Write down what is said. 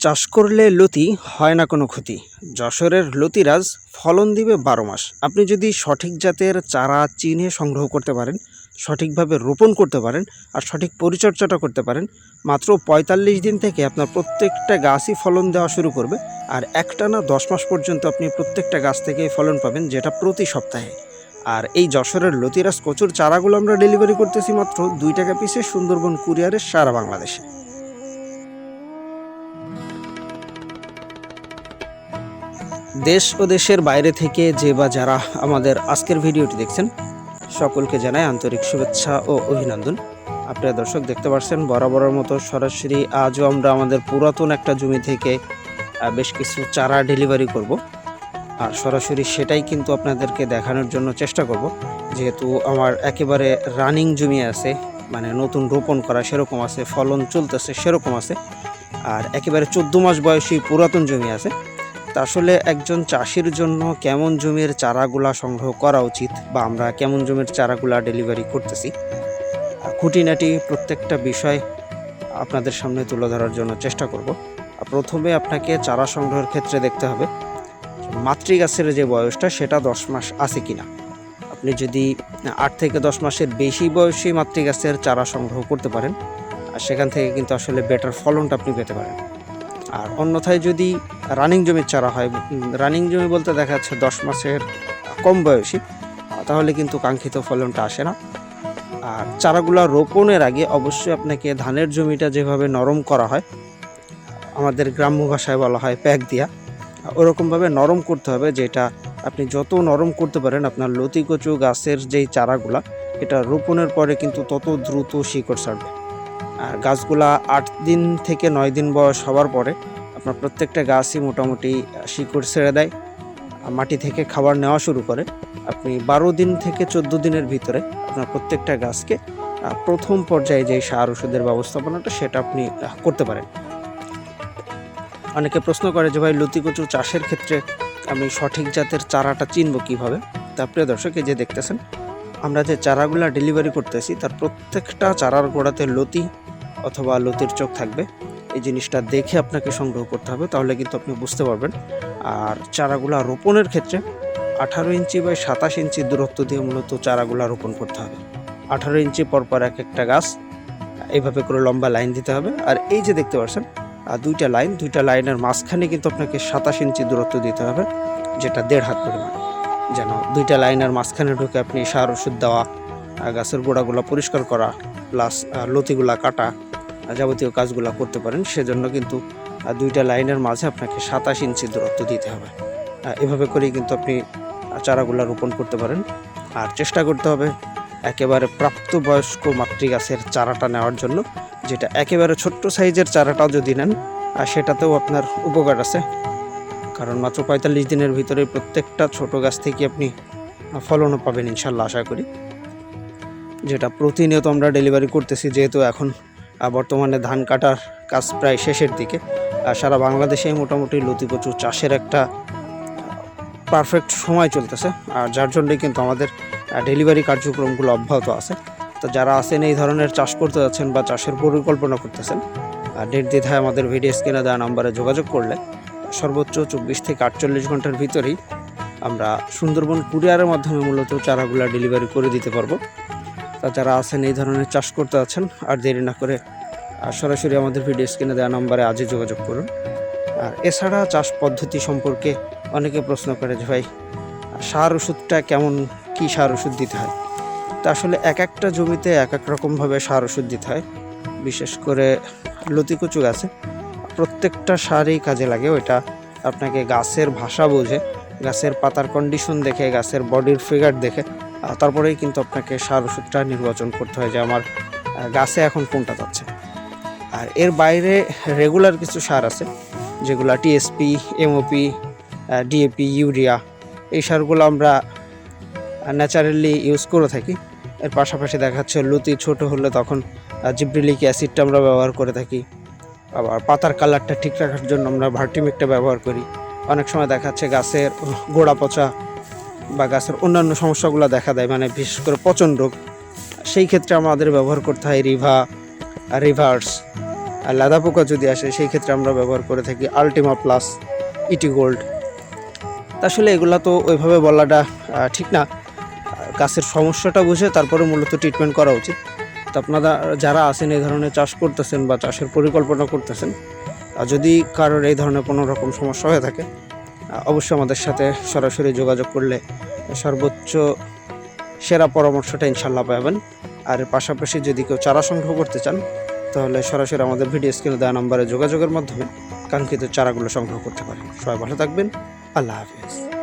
চাষ করলে লতি হয় না কোনো ক্ষতি। যশোরের লতিরাজ ফলন দিবে বারো মাস। আপনি যদি সঠিক জাতের চারা চিনে সংগ্রহ করতে পারেন, সঠিকভাবে রোপণ করতে পারেন আর সঠিক পরিচর্যাটা করতে পারেন, মাত্র পঁয়তাল্লিশ দিন থেকে আপনার প্রত্যেকটা গাছই ফলন দেওয়া শুরু করবে আর একটানা দশ মাস পর্যন্ত আপনি প্রত্যেকটা গাছ থেকে ফলন পাবেন যেটা প্রতি সপ্তাহে। আর এই যশোরের লতিরাজ কচুর চারাগুলো আমরা ডেলিভারি করতেছি মাত্র দুই টাকা পিসে সুন্দরবন কুরিয়ারের সারা বাংলাদেশে। দেশ ও দেশের বাইরে থেকে যে বা যারা আমাদের আজকের ভিডিওটি দেখছেন, সকলকে জানাই আন্তরিক শুভেচ্ছা ও অভিনন্দন। আপনারা দর্শক দেখতে পাচ্ছেন বরাবরের মতো সরাসরি আজও আমরা আমাদের পুরাতন একটা জমি থেকে বেশ কিছু চারা ডেলিভারি করব। আর সরাসরি সেটাই কিন্তু আপনাদেরকে দেখানোর জন্য চেষ্টা করব। যেহেতু আমার একেবারে রানিং জমি আছে মানে নতুন রোপণ করা সেরকম আছে, ফলন চলতেছে সেরকম আছে, আর একেবারে চোদ্দ মাস বয়সী পুরাতন জমি আছে। তা আসলে একজন চাষির জন্য কেমন জমির চারাগুলা সংগ্রহ করা উচিত বা আমরা কেমন জমির চারাগুলা ডেলিভারি করতেছি? খুঁটিনাটি প্রত্যেকটা বিষয় আপনাদের সামনে তুলে ধরার জন্য চেষ্টা করব। প্রথমে আপনাকে চারা সংগ্রহের ক্ষেত্রে দেখতে হবে মাতৃগাছের যে বয়সটা সেটা দশ মাস আছে কি না আপনি যদি আট থেকে দশ মাসের বেশি বয়সী মাতৃগাছের চারা সংগ্রহ করতে পারেন, আর সেখান থেকে কিন্তু আসলে বেটার ফলনটা আপনি পেতে পারেন। আর অন্যথায় যদি রানিং জমির চারা হয় রানিং জমি বলতে দেখা যাচ্ছে দশ মাসের কম বয়সী তাহলে কিন্তু কাঙ্ক্ষিত ফলনটা আসে না। আর চারাগুলা রোপণের আগে অবশ্যই আপনাকে ধানের জমিটা যেভাবে নরম করা হয়, আমাদের গ্রাম্য ভাষায় বলা হয় প্যাক দিয়া ওরকমভাবে নরম করতে হবে যেটা আপনি যত নরম করতে পারেন আপনার লতিকচু গাছের যেই চারাগুলা, এটা রোপণের পরে কিন্তু তত দ্রুত শিকড় ছাড়বে। আর গাছগুলা আট দিন থেকে নয় দিন বয়স হওয়ার পরে আপনার প্রত্যেকটা গাছই মোটামুটি শিকড় ছেড়ে দেয় মাটি থেকে খাবার নেওয়া শুরু করে। আপনি বারো দিন থেকে চোদ্দ দিনের ভিতরে আপনার প্রত্যেকটা গাছকে প্রথম পর্যায়ে যে সার ওষুধের ব্যবস্থাপনাটা সেটা আপনি করতে পারেন। অনেকে প্রশ্ন করে যে ভাই, লতি কচু চাষের ক্ষেত্রে আমি সঠিক জাতের চারাটা চিনব কীভাবে? তা প্রিয় দর্শক যে দেখতেছেন, আমরা যে চারাগুলা ডেলিভারি করতেছি, তার প্রত্যেকটা চারার গোড়াতে লতি অথবা লতির চোখ থাকবে। এই জিনিসটা দেখে আপনাকে সংগ্রহ করতে হবে, তাহলে কিন্তু আপনি বুঝতে পারবেন। আর চারাগুলা রোপণের ক্ষেত্রে আঠারো ইঞ্চি বা সাতাশ ইঞ্চি দূরত্ব দিয়ে মূলত চারাগুলা রোপণ করতে হবে। আঠারো ইঞ্চি পরপর এক একটা গাছ, এইভাবে করে লম্বা লাইন দিতে হবে। আর এই যে দেখতে পাচ্ছেন আর দুইটা লাইন, দুইটা লাইনের মাঝখানে কিন্তু আপনাকে সাতাশ ইঞ্চি দূরত্ব দিতে হবে, যেটা দেড় হাত পরিমাণ। যেন দুইটা লাইনের মাঝখানে ঢুকে আপনি সার ওষুধ দেওয়া গাছের গোড়াগুলো পরিষ্কার করা, প্লাস লতিগুলা কাটা যাবতীয় কাজগুলো করতে পারেন, সেজন্য কিন্তু দুইটা লাইনের মাঝে আপনাকে সাতাশ ইঞ্চি দূরত্ব দিতে হবে। এভাবে করেই কিন্তু আপনি চারাগুলো রোপণ করতে পারেন। আর চেষ্টা করতে হবে একেবারে প্রাপ্তবয়স্ক মাতৃগাছের চারাটা নেওয়ার জন্য, যেটা একেবারে ছোট্ট সাইজের চারাটাও যদি নেন, আর সেটাতেও আপনার উপকার আছে। কারণ মাত্র পঁয়তাল্লিশ দিনের ভিতরে প্রত্যেকটা ছোট গাছ থেকে আপনি ফলনও পাবেন, ইনশাল্লাহ আশা করি। যেটা প্রতিনিয়ত আমরা ডেলিভারি করতেছি, যেহেতু এখন বর্তমানে ধান কাটার কাজ প্রায় শেষের দিকে। আর সারা বাংলাদেশেই মোটামুটি লতি কচু চাষের একটা পারফেক্ট সময় চলতেছে। আর যার জন্যই কিন্তু আমাদের ডেলিভারি কার্যক্রমগুলো অব্যাহত আছে। তো যারা আছেন, এই ধরনের চাষ করতে যাচ্ছেন বা চাষের পরিকল্পনা করতেছেন আর ডেট দ্বিধায় আমাদের ভিডিও স্ক্রিনে দেওয়া নাম্বারে যোগাযোগ করলে সর্বোচ্চ চব্বিশ থেকে আটচল্লিশ ঘণ্টার ভিতরেই আমরা সুন্দরবন কুরিয়ারের মাধ্যমে মূলত চারাগুলা ডেলিভারি করে দিতে পারব। তা যারা আছেন, এই ধরনের চাষ করতে আছেন, আর দেরি না করে সরাসরি আমাদের ভিডিও স্ক্রিনে দেওয়া নাম্বারে আজই যোগাযোগ করুন। আর এছাড়া চাষ পদ্ধতি সম্পর্কে অনেকে প্রশ্ন করে যে, ভাই, সার ওষুধটা কেমন, কি সার ওষুধ দিতে হয়? তা আসলে এক একটা জমিতে এক এক রকমভাবে সার ওষুধ দিতে হয়। বিশেষ করে লতিকুচু গাছে, প্রত্যেকটা সারই কাজে লাগে। ওইটা আপনাকে গাছের ভাষা বোঝে, গাছের পাতার কন্ডিশন দেখে, গাছের বডির ফিগার দেখে। তারপরেই কিন্তু আপনাকে সার ওষুধটা নির্বাচন করতে হয় যে আমার গাছে এখন কোনটা যাচ্ছে। আর এর বাইরে রেগুলার কিছু সার আছে, যেগুলো টিএসপি এমওপি ডিএপি ইউরিয়া এই সারগুলো আমরা ন্যাচারালি ইউজ করে থাকি। এর পাশাপাশি দেখা যাচ্ছে লতি ছোট হলে তখন জিব্রিলিক অ্যাসিডটা আমরা ব্যবহার করে থাকি। আবার পাতার কালারটা ঠিক রাখার জন্য আমরা ভার্টিমিকটা ব্যবহার করি। অনেক সময় দেখা যাচ্ছে গাছের গোড়া পচা বা গাছের অন্যান্য সমস্যাগুলো দেখা দেয় মানে বিশেষ করে পচন রোগ, সেই ক্ষেত্রে আমাদের ব্যবহার করতে হয় রিভা, রিভার্স। আর লাদা পোকা যদি আসে, সেই ক্ষেত্রে আমরা ব্যবহার করে থাকি আলটিমা প্লাস, ইটি গোল্ড। আসলে এগুলা তো ওইভাবে বলাটা ঠিক না। গাছের সমস্যাটা বুঝে তারপরে মূলত ট্রিটমেন্ট করা উচিত। তো আপনারা যারা আছেন, এই ধরনের চাষ করতেছেন বা চাষের পরিকল্পনা করতেছেন, আর যদি কারোর এই ধরনের কোনো রকম সমস্যা হয়ে থাকে অবশ্যই আমাদের সাথে সরাসরি যোগাযোগ করলে সর্বোচ্চ সেরা পরামর্শটা ইনশাল্লাহ পাবেন। আর পাশাপাশি যদি কেউ চারা সংগ্রহ করতে চান, তাহলে সরাসরি আমাদের ভিডিও স্ক্রিনে দেওয়া নম্বরে যোগাযোগের মাধ্যমে কাঙ্ক্ষিত চারাগুলো সংগ্রহ করতে পারেন। সবাই ভালো থাকবেন। আল্লাহ হাফিজ।